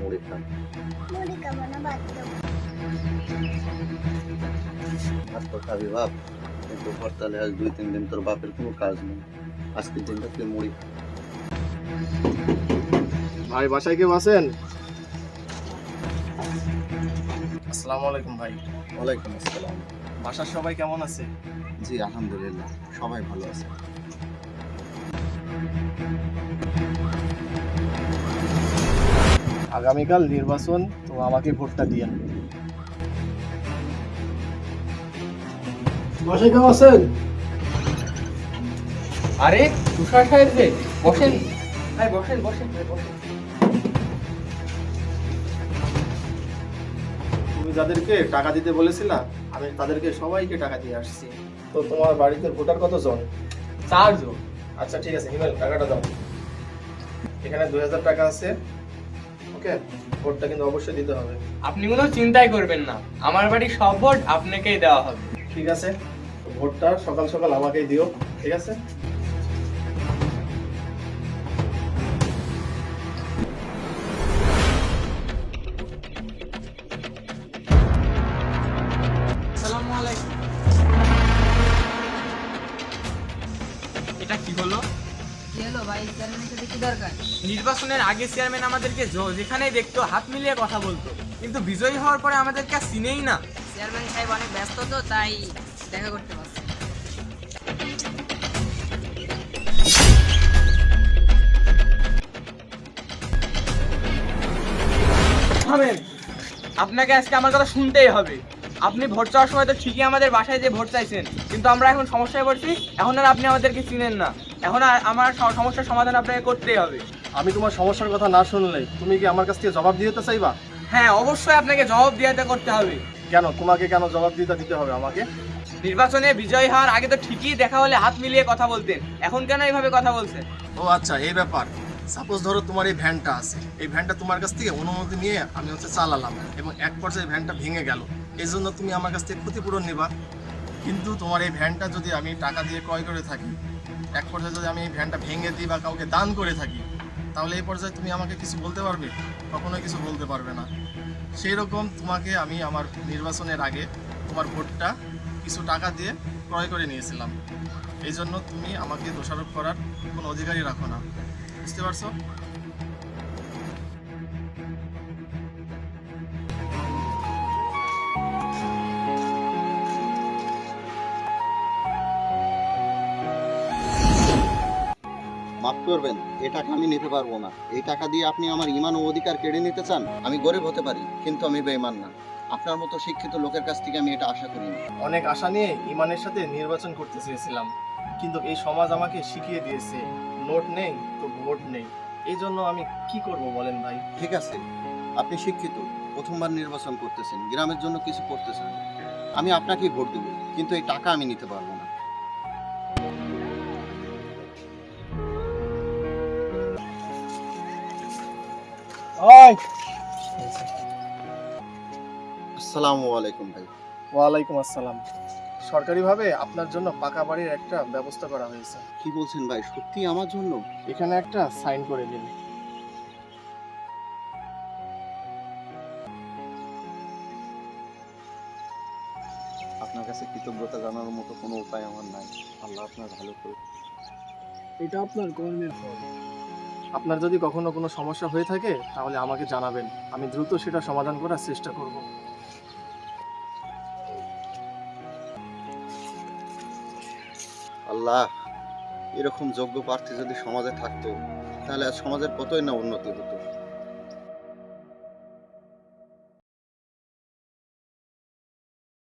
মুড়ি খান মুড়ি খাব না ভাত খাব ভাত তো খাবি বাপ কিন্তু হরতালে আজ দুই তিন দিন তোর বাপের কোনো কাজ নেই আজকের দিনটা তুই মুড়ি ভাই বাসায় কেউ আছেন? আসসালামু আলাইকুম ভাই। ওয়ালাইকুম আসসালাম। বাসার সবাই কেমন আছে? জি আলহামদুলিল্লাহ। সবাই ভালো আছে। আগামীকাল নির্বাচন তো আমাকে ভোটটা দিয়েন বাসায় কেউ আছেন? আরে তুষার সাহেব যে বসেন। ভাই বসেন বসেন ভাই বসেন। তুমি যাদেরকে টাকা দিতে বলেছিলা আমি তাদেরকে সবাইকে টাকা দিয়ে আসছি। তো তোমার বাড়িতে ভোটার কতজন? চারজন। আচ্ছা ঠিক আছে হিমেল টাকাটা দাও। এখানে দুই হাজার টাকা আছে। ওকে ভোটটা কিন্তু অবশ্যই দিতে হবে। আপনি কোনো চিন্তাই করবেন না। আমার বাড়ির সব ভোট আপনাকেই দেওয়া হবে। ঠিক আছে ভোটটা সকাল সকাল আমাকেই দিও ঠিক আছে? এটা কি হলো? নির্বাচনের আগে চেয়ারম্যান আমাদেরকে যেখানেই দেখতো হাত মিলিয়ে কথা বলতো। কিন্তু বিজয়ী হওয়ার পরে আমাদেরকে আর চিনেই না। চেয়ারম্যান সাহেব অনেক ব্যস্ত তো তাই দেখা করতে পারছি। আপনাকে আজকে আমার কথা শুনতেই হবে। আপনি ভোট চাওয়ার সময় তো ঠিকই আমাদের বাসায় যে ভোট চাইছেন কিন্তু আমরা এখন সমস্যায় পড়ছি এখন আর আপনি আমাদেরকে চিনেন না। এখন আমার সমস্যার সমাধান আপনাকে করতেই হবে। আমি তোমার সমস্যার কথা না শুনলে তুমি কি আমার কাছ থেকে জবাব দিতে চাইবা? হ্যাঁ অবশ্যই আপনাকে জবাব দিয়াতে করতে হবে। কেন? তোমাকে কেন জবাব দিতে দিতে হবে আমাকে? নির্বাচনে বিজয় হওয়ার আগে তো ঠিকই দেখা হলে হাত মিলিয়ে কথা বলতেন। এখন কেন এইভাবে কথা বলছেন? ও আচ্ছা এই ব্যাপার। সাপোজ ধরো তোমার এই ভ্যানটা আছে। এই ভ্যানটা তোমার কাছ থেকে অনুমতি নিয়ে আমি হচ্ছে চালালাম এবং এক পর্যায়ে ভ্যানটা ভেঙে গেল। এই জন্য তুমি আমার কাছ থেকে ক্ষতিপূরণ নিবা। কিন্তু তোমার এই ভ্যানটা যদি আমি টাকা দিয়ে ক্রয় করে থাকি এক পর্যায়ে যদি আমি এই ভ্যানটা ভেঙে দিই বা কাউকে দান করে থাকি, তাহলে এই পর্যায়ে তুমি আমাকে কিছু বলতে পারবে? কখনোই কিছু বলতে পারবে না। সেই রকম তোমাকে আমি আমার নির্বাচনের আগে তোমার ভোটটা কিছু টাকা দিয়ে ক্রয় করে নিয়েছিলাম। এই জন্য তুমি আমাকে দোষারোপ করার কোনো অধিকারই রাখো না। বুঝতে পারছ? মাফ করবেন এই টাকা আমি নিতে পারব না। এই টাকা দিয়ে আপনি আমার ইমান ও অধিকার কেড়ে নিতে চান আমি গরিব হতে পারি কিন্তু আমি বেইমান না। আপনার মতো শিক্ষিত লোকের কাছ থেকে আমি এটা আশা করিনি। অনেক আশা নিয়ে ইমানের সাথে নির্বাচন করতে চেয়েছিলাম কিন্তু এই সমাজ আমাকে শিখিয়ে দিয়েছে নোট নেই তো ভোট নেই। এই জন্য আমি কি করব বলেন ভাই? ঠিক আছে আপনি শিক্ষিত প্রথমবার নির্বাচন করতেছেন গ্রামের জন্য কিছু করতেছেন আমি আপনাকেই ভোট দেব কিন্তু এই টাকা আমি নিতে পারব না। আসসালামু আলাইকুম ভাই। ওয়ালাইকুম আসসালাম। সরকারিভাবে আপনার জন্য পাকা বাড়ির একটা ব্যবস্থা করা হয়েছে। কি বলছেন ভাই? সত্যি আমার জন্য? এখানে একটা সাইন করে দিন। আপনার কাছে কৃতজ্ঞতা জানানোর মতো কোনো উপায় আমার নাই। আল্লাহ আপনার ভালো করুক। এটা আপনার কর্মের ফল। আপনার যদি কখনো কোনো সমস্যা হয়ে থাকে, তাহলে আমাকে জানাবেন। আমি দ্রুত সেটা সমাধান করার চেষ্টা করব। আল্লাহ, এরকম যোগ্য প্রার্থী যদি সমাজে থাকতো, তাহলে সমাজের কতই না উন্নতি হতো।